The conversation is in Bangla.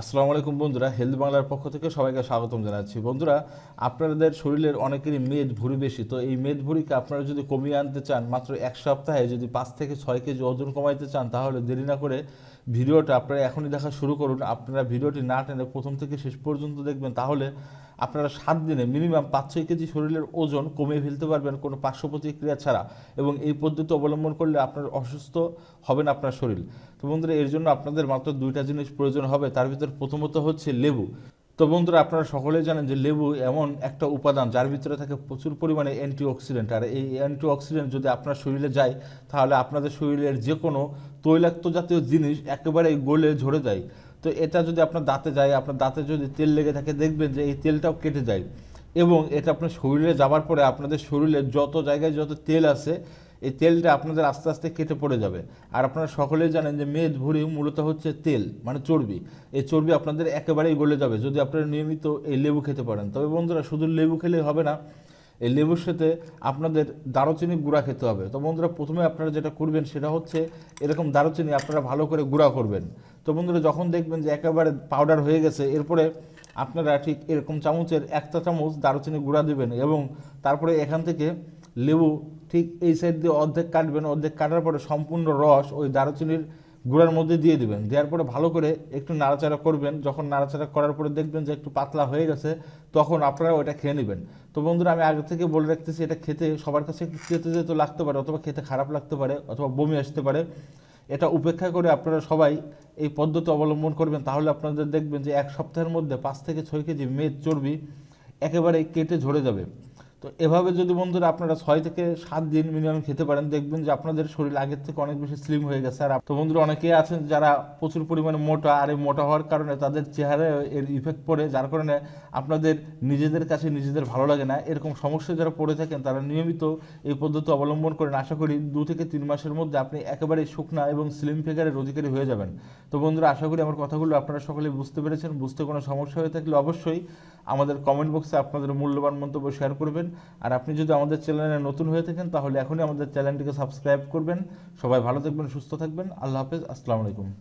আসসালামু আলাইকুম বন্ধুরা হেলথ বাংলার পক্ষ থেকে সবাইকে স্বাগতম জানাচ্ছি। বন্ধুরা, আপনাদের শরীরের অনেকেরই মেদ ভুড়ি বেশি, তো এই মেদ ভুঁড়িকে আপনারা যদি কমিয়ে আনতে চান, মাত্র এক সপ্তাহে যদি পাঁচ থেকে ছয় কেজি ওজন কমাইতে চান, তাহলে দেরি না করে ভিডিওটা আপনারা এখনই দেখা শুরু করুন। আপনারা ভিডিওটি না টেনে প্রথম থেকে শেষ পর্যন্ত দেখবেন, তাহলে আপনারা সাত দিনে মিনিমাম পাঁচ ছয় কেজি শরীরের ওজন কমিয়ে ফেলতে পারবেন কোনো পার্শ্ব প্রতিক্রিয়া ছাড়া এবং এই পদ্ধতি অবলম্বন করলে আপনার অসুস্থ হবে না আপনার শরীর। তো বন্ধুরা, এর জন্য আপনাদের মাত্র দুইটা জিনিস প্রয়োজন হবে। তার ভিতর প্রথমত হচ্ছে লেবু। তো বন্ধুরা, আপনারা সকলেই জানেন যে লেবু এমন একটা উপাদান যার ভিতরে থাকে প্রচুর পরিমাণে অ্যান্টিঅক্সিডেন্ট আর এই অ্যান্টিঅক্সিডেন্ট যদি আপনার শরীরে যায়, তাহলে আপনাদের শরীরের যে কোনো তৈলাক্ত জাতীয় জিনিস একেবারেই গলে ঝরে যায়। তো এটা যদি আপনার দাঁতে যায়, আপনার দাঁতে যদি তেল লেগে থাকে, দেখবেন যে এই তেলটাও কেটে যায়। এবং এটা আপনার শরীরে যাওয়ার পরে আপনাদের শরীরে যত জায়গায় যত তেল আছে, এই তেলটা আপনাদের আস্তে আস্তে কেটে পড়ে যাবে। আর আপনারা সকলেই জানেন যে মেদ ভুঁড়ি মূলত হচ্ছে তেল মানে চর্বি। এই চর্বি আপনাদের একেবারেই গলে যাবে। যদি আপনারা নিয়মিত এই লেবু খেতে পারেন। তবে বন্ধুরা, শুধু লেবু খেলেই হবে না, এই লেবুর সাথে আপনাদের দারুচিনি গুঁড়া খেতে হবে। তো বন্ধুরা, প্রথমে আপনারা যেটা করবেন সেটা হচ্ছে, এরকম দারুচিনি আপনারা ভালো করে গুঁড়া করবেন। তো বন্ধুরা, যখন দেখবেন যে একেবারে পাউডার হয়ে গেছে, এরপরে আপনারা ঠিক এরকম চামচের একটা চামচ দারুচিনি গুঁড়া দেবেন এবং তারপরে এখান থেকে লেবু ঠিক এই সাইড দিয়ে অর্ধেক কাটবেন, অর্ধেক কাটার পরে সম্পূর্ণ রস ওই দারুচিনির গুঁড়ার মধ্যে দিয়ে দিবেন। দেওয়ার পরে ভালো করে একটু নাড়াচাড়া করবেন। যখন নাড়াচাড়া করার পরে দেখবেন যে একটু পাতলা হয়ে গেছে, তখন আপনারা ওটা খেয়ে নেবেন। তো বন্ধুরা, আমি আগে থেকে বলে রাখতেছি, এটা খেতে সবার কাছে একটু খেতে যেতে লাগতে পারে অথবা খেতে খারাপ লাগতে পারে অথবা বমি আসতে পারে। এটা উপেক্ষা করে আপনারা সবাই এই পদ্ধতি অবলম্বন করবেন, তাহলে আপনাদের দেখবেন যে এক সপ্তাহের মধ্যে পাঁচ থেকে ছয় কেজি মেদ চর্বি একেবারে কেটে ঝরে যাবে। তো এভাবে যদি বন্ধুরা আপনারা ছয় থেকে সাত দিন মিনিমাম খেতে পারেন, দেখবেন যে আপনাদের শরীর আগের থেকে অনেক বেশি স্লিম হয়ে গেছে। আর তো বন্ধুরা অনেকেই আছেন যারা প্রচুর পরিমাণে মোটা আর এই মোটা হওয়ার কারণে তাদের চেহারায় এর ইফেক্ট পড়ে, যার কারণে আপনাদের নিজেদের কাছে নিজেদের ভালো লাগে না। এরকম সমস্যা যারা পড়ে থাকেন, তারা নিয়মিত এই পদ্ধতি অবলম্বন করেন। আশা করি দু থেকে তিন মাসের মধ্যে আপনি একেবারে শুকনা এবং স্লিম ফিগারের অধিকারী হয়ে যাবেন। তো বন্ধুরা, আশা করি আমার কথাগুলো আপনারা সকলে বুঝতে পেরেছেন। বুঝতে কোনো সমস্যা হয়ে থাকলে অবশ্যই আমাদের কমেন্ট বক্সে আপনাদের মূল্যবান মন্তব্য শেয়ার করবেন। আর আপনি যদি আমাদের চ্যানেলে নতুন হয়ে থাকেন, তাহলে এখনই আমাদের চ্যানেলটিকে সাবস্ক্রাইব করবেন। সবাই ভালো থাকবেন, সুস্থ থাকবেন। আল্লাহ হাফেজ, আসসালামু আলাইকুম।